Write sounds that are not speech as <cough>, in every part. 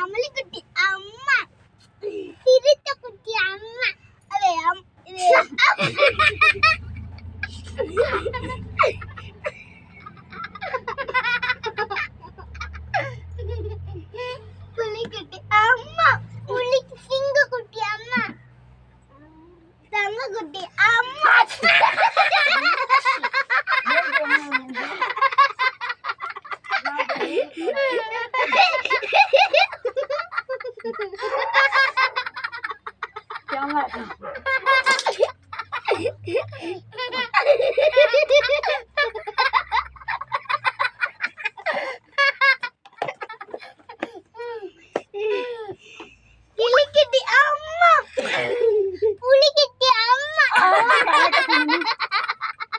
അമലിക്കുട്ടി അമ്മ. ഇരുത്തക്കുട്ടി അമ്മ. അതെ <laughs> പുലിക്കുട്ടി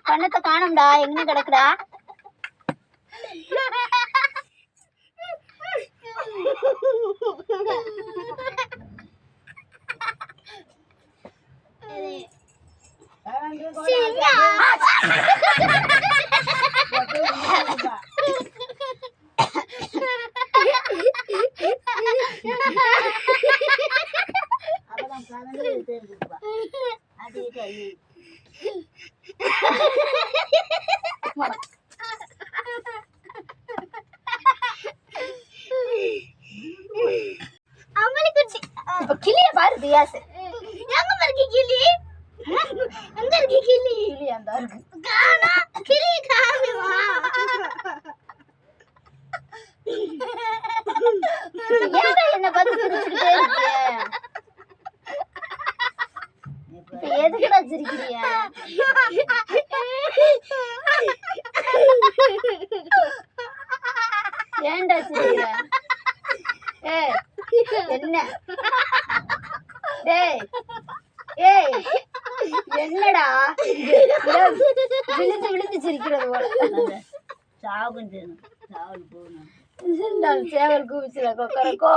கண்ணத்தை காணும்டா. எங்க கிடக்குடா? அமளி குட்டி இப்ப கிளிய பாரு தியாசு எங்க இருக்கு கிளி? எங்க இருக்கு கிளி கிளி அந்த இருக்கு காணா கிளி காணுமா என்ன பார்த்து சிரிச்சுக்கிட்டே இருக்கிய இப்ப எதுக்குடா சிரிக்கிறிய ஏன்டா சிரிக்கிற ஏய் என்ன டேய் ஏய் என்னடா விழுந்து விழுந்து சிரிக்கிறது போல. நான் சேவல் கூப்பிச்சுல கொக்கரக்கோ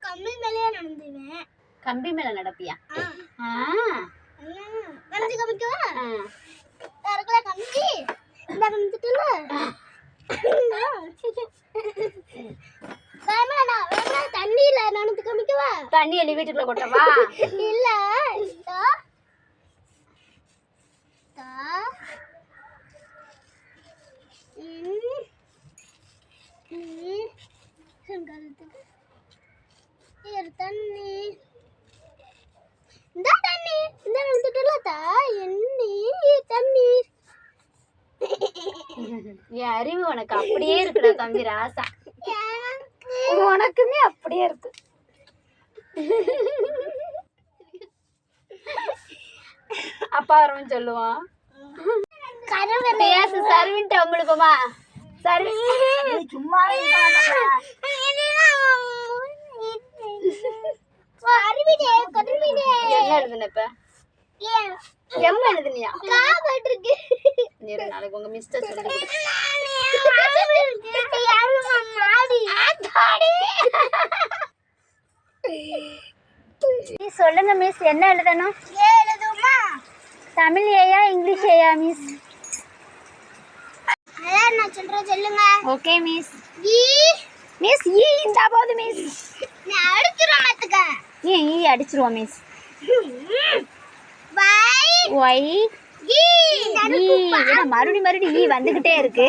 கம்மி மேலேயே நடந்துவேன். கம்பி மேல நடப்பியா? ஆ. வந்து இந்த தண்ணியில நடந்து கமிக்கவா தண்ணி அள்ளி வீட்டுக்குள்ள கொட்டவா? இல்ல தண்ணி இந்த தண்ணி. இந்த நடந்துட்டுல தா. எண்ணி தண்ணி என் அறிவு உனக்கு அப்படியே இருக்குடா தம்பி ராசா. உனக்குமே அப்படியே இருக்கு. அப்பா வரவன் சொல்லுவான். பேசு சர்வின்ட்டு அவங்களுக்குமா சர்வி சும்மா என்ன எழுதுனப்ப எம் எழுதுனியா? நாளைக்கு உங்க மிஸ்டர் சொல்லி கொடு. மிஸ் சொல்லுங்க மிஸ் என்ன எழுதணும்? எழுதுமா? தமிழ் ஏயா இங்கிலீஷ் ஏயா மிஸ் அதான் நான் சொல்றேன் சொல்லுங்க. ஓகே மிஸ் ஈ. மிஸ் ஈ இந்தா போது மிஸ் நான் அடிச்சிரும் மத்துக்க ஈ ஈ அடிச்சிருவோம் மிஸ் பை ஒய் ஈ ஈ மறுபடி மறுபடி ஈ வந்துகிட்டே இருக்கு.